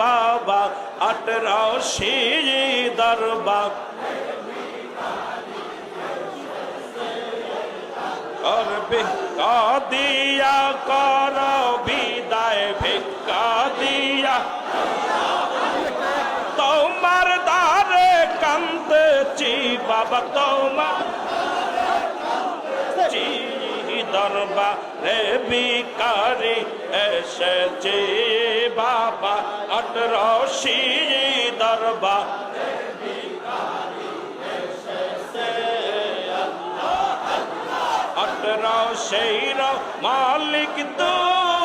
বাবা আটরাশি দরবার। করবে, কাদিয়া কর, বিদায় ভিক্ষা দিয়া। তোমার দ্বারে কান্দছি বাবা, তোমার চি দরবারে বিকারি এসেছে বাবা আটরশি দরবার। আটরশির মালিক তুমি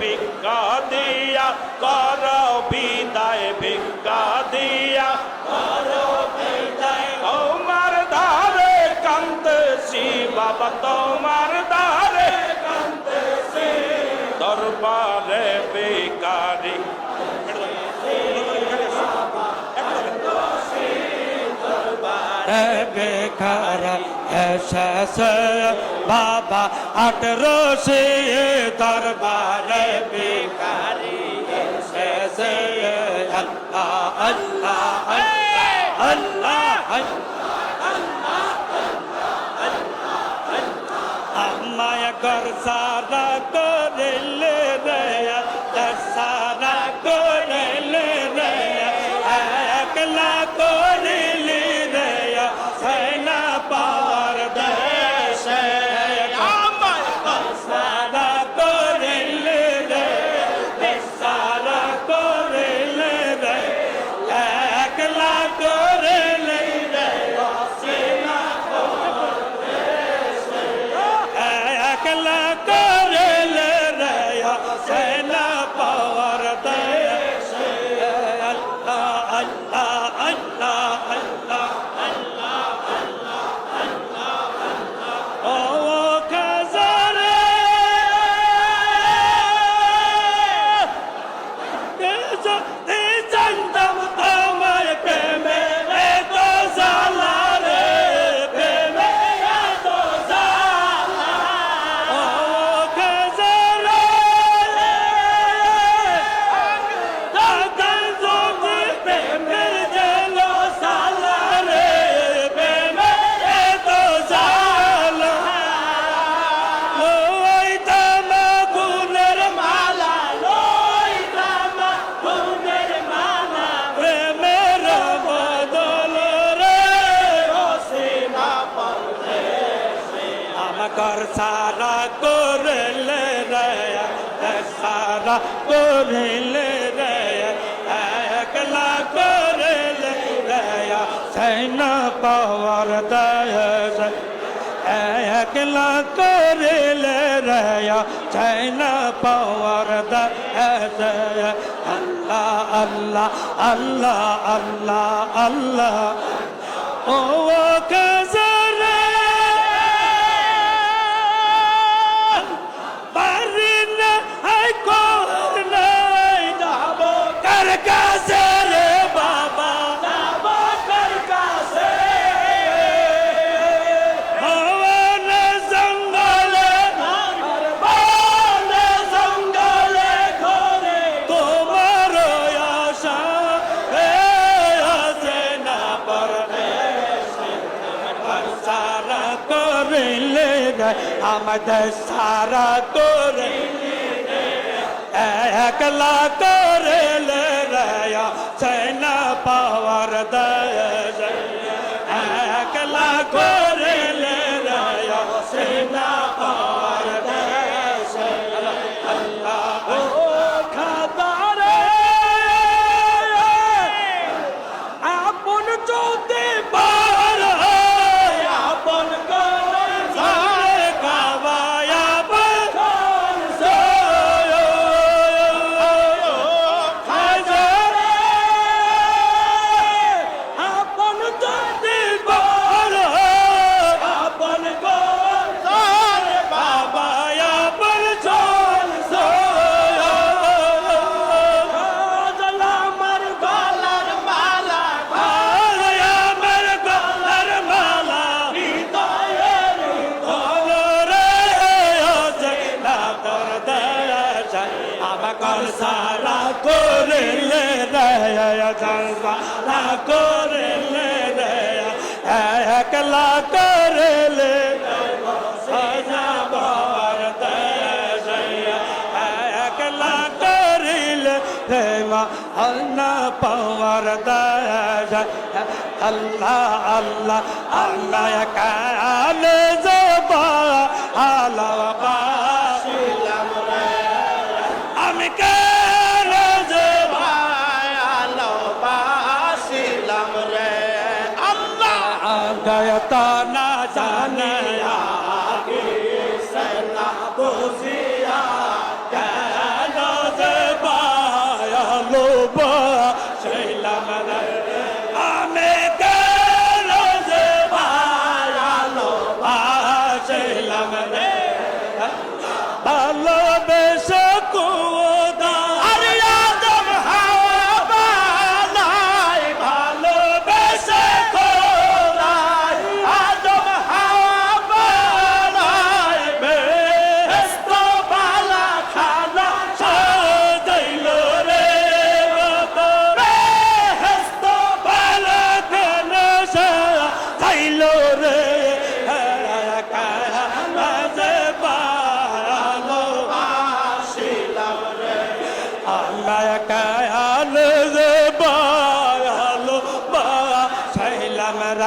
ভিক্ষা দিয়া কর বিদায় ভিক্ষা দিয়া। তোমার ধারে কান্দছি দরবারে বেকারি বেকার এসেছে বাবা আটরশি দরবারে বেকারি এসেছে আল্লাহ আল্লাহ আল্লাহ। আমায় ঘর সারা করিলে রে সারা করিলে সারা করলে একলা করলে সৈনা পাওয়ার দয়াস একলা করলে রে সৈনা পাওয়ার দয়াস আল্লাহ আল্লাহ আল্লাহ আল্লাহ আল্লাহ ও কাজরে আমাদের সারা তোরে একলা করিলে রে সেনা পাওয়ার দশ কর সারা করলে রে সারা করলে রে একলা করলে সাজা বার দেশ একলা করিলে রে মা আল্লাহ পাওয়ার আল্লাহ আল্লাহ আল্লাহ কালে জবা আল্লাহ গায়তা না জানে আগে সেনা বুঝিয়া কেন যে বায়ালো বা ছিলাম রে আমি কেন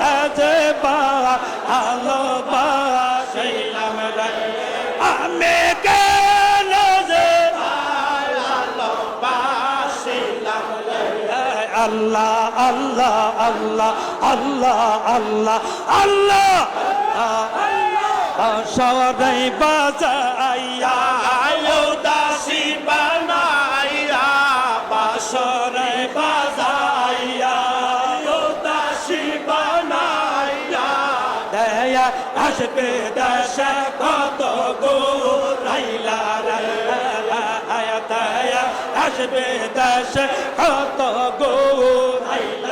কায়া বাবা আলো বাবা ছিলাম আমি কেন যে আল্লাহ আল্লাহ আল্লাহ আল্লাহ আল্লাহ আল্লাহ সবাই বাজাইয়া আসবে দশা কত গো দেয়া আসবে দেশে কত গো রাইলা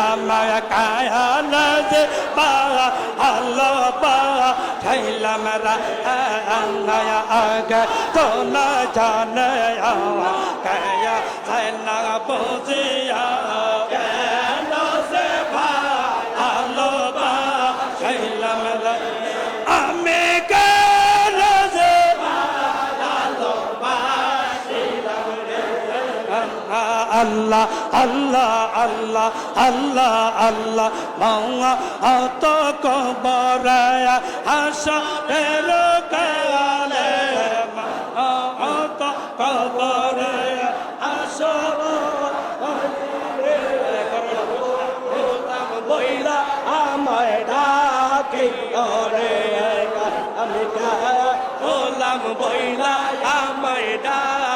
আমার কায়ান যে বা আলো বা ছিলাম রা নয়া আগে তো না জানে কায়া না বুঝিয়া আল্লাহ আল্লাহ আল্লাহ আল্লাহ আল্লাহ। মাওয়া অত কবরায়া আশা এর কালে অত কবরায়া আশা বইলা আমায় ডাকে ওরে আমি বইলা আমায় ডাক।